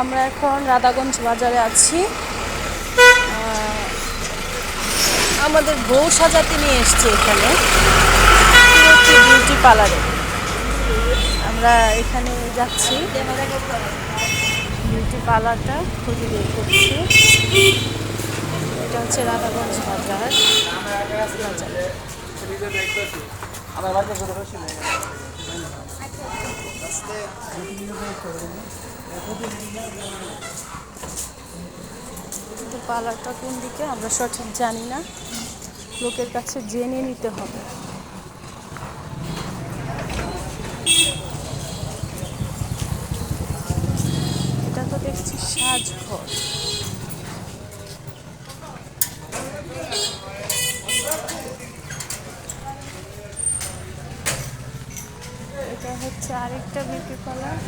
আমরা এখন রাধাগঞ্জ বাজারে আছি। আমাদের বউ সাজাতে নিয়ে এসছে এখানে। বিউটি পার্লারে আমরা এখানে যাচ্ছি। বিউটি পার্লারটা খুঁজে বের করছি। এটা হচ্ছে রাধাগঞ্জ বাজার। বাজার কিন্তু পার্লারটা কোন দিকে আমরা সঠিক জানি না। লোকের কাছে জেনে নিতে হবে। এটা তো দেখছি সাজঘর। এটা হচ্ছে আরেকটা বিউটি পার্লার।